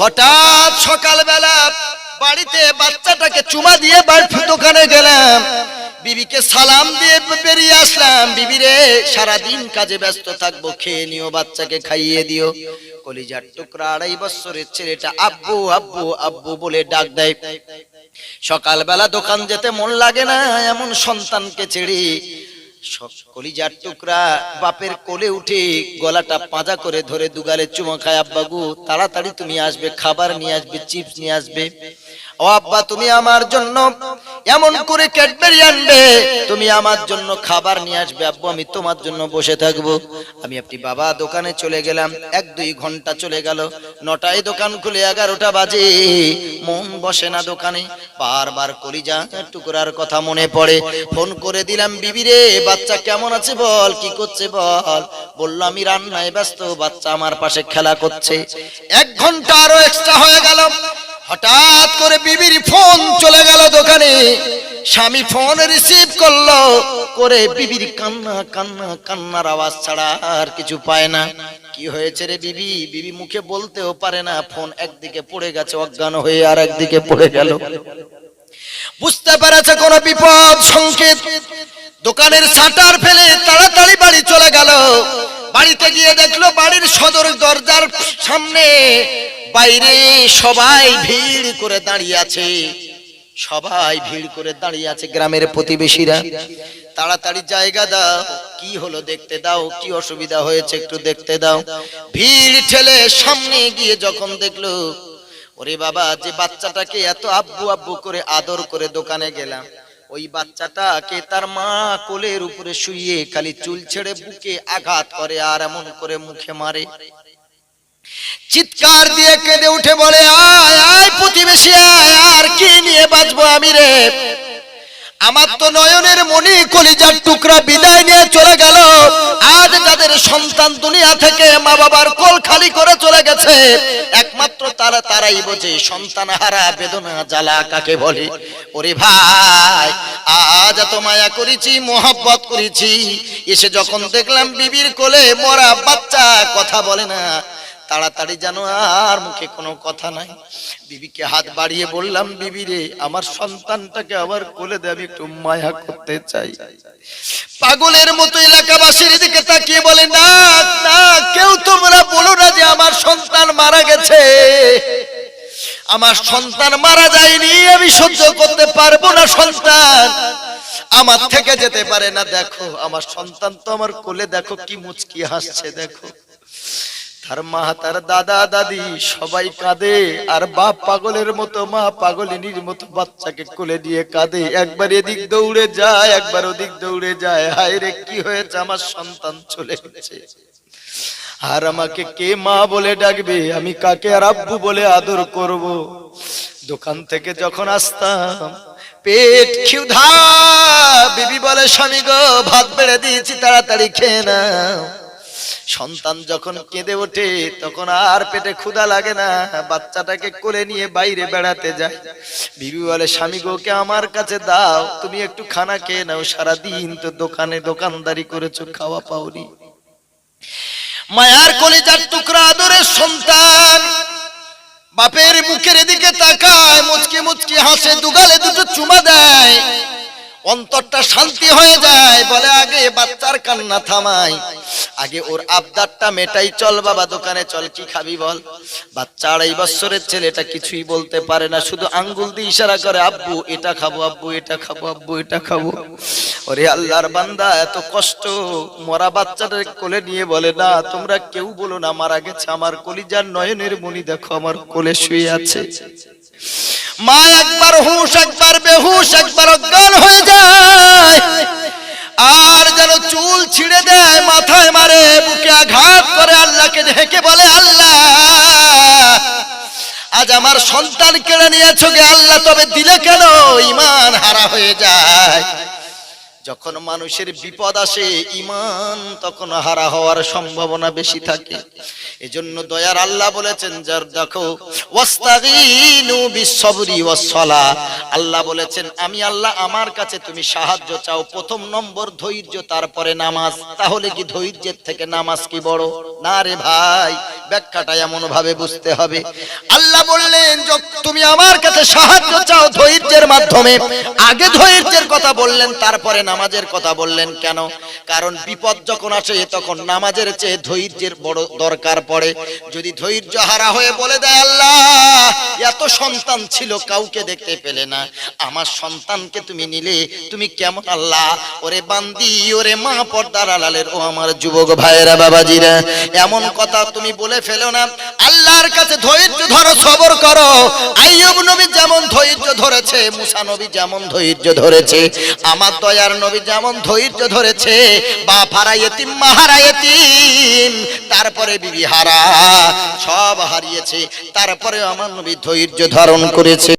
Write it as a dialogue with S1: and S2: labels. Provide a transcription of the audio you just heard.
S1: হঠাৎ সকালবেলা বাড়িতে বাচ্চাটাকে চুমা দিয়ে বাড়ি দোকানে গেলাম। বিবিকে সালাম দিয়ে বেরিয়ে আসলাম। বিবিরে সারাদিন কাজে ব্যস্ত থাকব, খেয়ে নিও, বাচ্চাকে খাইয়ে দিও। কলিজার টুকরা আড়াই বছরের ছেলেটা আব্বু আব্বু আব্বু বলে ডাক দেয়। সকালবেলা দোকান যেতে মন লাগে না, এমন সন্তানকে ছেড়ে কলিজার টুকরা বাপের কোলে উঠে গলাটা পাঁজা করে ধরে দুগালে চুমো খায়, আব্বাগু, তাড়াতাড়ি তুমি আসবে, খাবার নিয়ে আসবে, চিপস নিয়ে আসবে। ও আব্বা, তুমি আমার জন্য এমন করে ক্যাডবেরি আনবে, তুমি আমার জন্য খাবার নিয়ে আসবে, আব্বু, আমি তোমার জন্য বসে থাকব। আমি আপনি বাবা দোকানে চলে গেলাম, এক দুই ঘণ্টা চলে গেল, নটায় দোকান খুলে এগারোটা বাজে। মন বসে না দোকানে, বারবার করি যা টুকরার কথা মনে পড়ে। ফোন করে দিলাম বিবিরে বাচ্চা কেমন আছে বল, কি করছে বল? বলল, আমি রান্নায় ব্যস্ত, বাচ্চা আমার পাশে খেলা করছে। এক ঘণ্টা আরও এক্সট্রা হয়ে গেল। হঠাৎ করে বিবির ফোন চলে গেল দোকানে। স্বামী ফোন রিসিভ করল, করে বিবির কান্না কান্না, কান্নার আওয়াজ ছাড়া আর কিছু পায় না। কি হয়েছে রে বিবি? বিবি মুখে বলতেও পারে না, ফোন একদিকে পড়ে গেছে, অজ্ঞান হয়ে আর একদিকে পড়ে গেল। বুঝতে পেরেছে কোন বিপদ, সংকেত? দোকানের শাটার ফেলে তাড়াতাড়ি বাড়ি চলে গেল। বাড়িতে গিয়ে দেখল বাড়ির সদর দরজার সামনে বাইরে সবাই ভিড় করে দাঁড়িয়ে আছে। সবাই ভিড় করে দাঁড়িয়ে আছে গ্রামের প্রতিবেশীরা। তাড়াতাড়ি জায়গা দাও। কি হলো দেখতে দাও। কি অসুবিধা হয়েছে একটু দেখতে দাও। ভিড় ঠেলে সামনে গিয়ে যখন দেখল, ওরে বাবা, যে বাচ্চাটাকে এত আব্বু আব্বু করে আদর করে দোকানে গেলাম, ওই বাচ্চাটাকে তার মা কোলের উপরে শুইয়ে খালি চুল ছেড়ে বুকে আঘাত করে আর এমন করে মুখে মারে। চিৎকার দিয়ে কেঁদে উঠে বলে, আয় আয় প্রতিবেশী, আয়, আর কি নিয়ে বাঁচবো আমি রে? আমার তো নয়নের মণি কলিজার টুকরা বিদায় নিয়ে চলে গেল। আজ যাদের সন্তান দুনিয়া থেকে মা বাবার কোল খালি করে চলে গেছে, একমাত্র তারা, তারাই বোঝে সন্তান হারা, বেদনা জ্বালা কাকে বলে? ওরে ভাই, আজ এত মায়া করেছি, মোহাব্বত করেছি, এসে যখন দেখলাম বিবির কোলে মরা বাচ্চা, কথা বলে না। তাড়াতাড়ি যেন আর মুখে কোনো কথা নাই। বিবিকে হাত বাড়িয়ে বললাম, বিবি রে, আমার সন্তানটাকে আবার কোলে দে, আমি একটু মায়া করতে চাই। পাগলের মতো এলাকাবাসীর দিকে তাকিয়ে বলে, না না, কেউ তোমরা বলো না যে আমার সন্তান মারা গেছে। আমার সন্তান মারা যায়নি, আমি সহ্য করতে পারব না সন্তান। আমার থেকে যেতে পারে না, দেখো, আমার সন্তান তো আমার কোলে, দেখো কি মুচকি হাসছে, দেখো। তার মা, তার দাদা, দাদি সবাই কাঁদে, আর বাপ পাগলের মতো, মা পাগলিনীর মতো বাচ্চাকে কোলে দিয়ে কাঁদে। একবার এদিক দৌড়ে যায়, একবার ওদিক দৌড়ে যায়। হায় রে, কি হয়েছে? আমার সন্তান চলে গেছে আর আমাকে কে মা বলে ডাকবে? আমি কাকে আর আব্বু বলে আদর করব? দোকান থেকে যখন আসতাম, পেট ক্ষুধা। বিবি বলে, স্বামী গো, ভাত বেড়ে দিয়েছি, তাড়াতাড়ি খেয়ে নাও। সন্তান যখন কেঁদে ওঠে, তখন আর পেটে ক্ষুধা লাগে না। বাচ্চাটাকে কোলে নিয়ে বাইরে বেড়াতে যায়। বিবি বলে, স্বামী গোকে আমার কাছে দাও। তুমি একটু খানা খেয়ে নাও। সারাদিন তো দোকানে দোকানদারি করেছ, খাওয়া পাওনি। মায়ার কলিজার টুকরা আদরের সন্তান। বাপের মুখের দিকে তাকায়, মুচকি মুচকি হাসে, দুগালে দুটো চুমা দেয়। অন্তরটা শান্তি হয়ে যায়। বলে, আগে বাচ্চার কান্না থামাই। আগে ওর আবদারটা মেটাই চল বাবা, দোকানে চল, কি খাবি বল? বাচ্চা আড়াই বছরের ছেলেটা কিছুই বলতে পারে না, শুধু আঙ্গুল দিয়ে ইশারা করে, আব্বু, এটা খাব, আব্বু, এটা খাব, আব্বু, এটা খাব। ওরে আল্লাহর বান্দা, এত কষ্ট। মরা বাচ্চাটার কোলে নিয়ে বলে, না, তোমরা কেউ বলো না, মারা গেছে আমার কলিজার নয়নের মনি দেখো আমার কোলে শুয়ে আছে। মা একবার হুশ, একবার বেহুশ, একবার অজ্ঞান হয়ে যায়। আমার সন্তান কেড়ে নিয়েছো গে আল্লাহ, তবে দিলে কেন? ইমান হারা হয়ে যায়। যখন মানুষের বিপদ আসে ইমান তখন হারা হওয়ার সম্ভাবনা বেশি থাকে। এজন্য দয়ার আল্লাহ বলেছেন, যার দেখো আল্লাহ বলেছেন, আমি আল্লাহ আমার কাছে তুমি সাহায্য চাও। প্রথম নম্বর ধৈর্য, তারপরে নামাজ। তাহলে কি ধৈর্যের থেকে নামাজ কি বড়? না রে ভাই ব্যাখ্যাটা এমন ভাবে বুঝতে হবে। আল্লাহ বললেন তুমি আমার কাছে সাহায্য চাও ধৈর্যের মাধ্যমে, আগে ধৈর্যের কথা বললেন, তারপরে নামাজের কথা বললেন কেন? কারণ বিপদ যখন আসে, তখন নামাজের চেয়ে ধৈর্যের বড় দরকার পড়ে। যদি ধৈর্য হারা হয়ে বলে দেয় আল্লাহ এত সন্তান ছিল, কাউকে দেখতে পেলে না। আমার সন্তানকে তুমি নিলে, তুমি কেমন আল্লাহ? ওরে বান্দি, ওরে মা পর্দার আলালের ও আমার যুবক ভাইয়েরা, বাবাজিরা, এমন কথা তুমি বলে ফেলো না। আল্লাহর কাছে ধৈর্য ধরো, সবর করো। আইয়ুব নবী যেমন ধৈর্য ধরেছে, মুসা নবী যেমন ধৈর্য ধরেছে, আমার দয়ার নবী যেমন ধৈর্য ধরেছে, বাপ হারা এতিম মাহারা এতিম তারপরে বিবি হারা সব হারিয়েছে, তারপরে আমার নবী ধৈর্য ধারণ করেছে।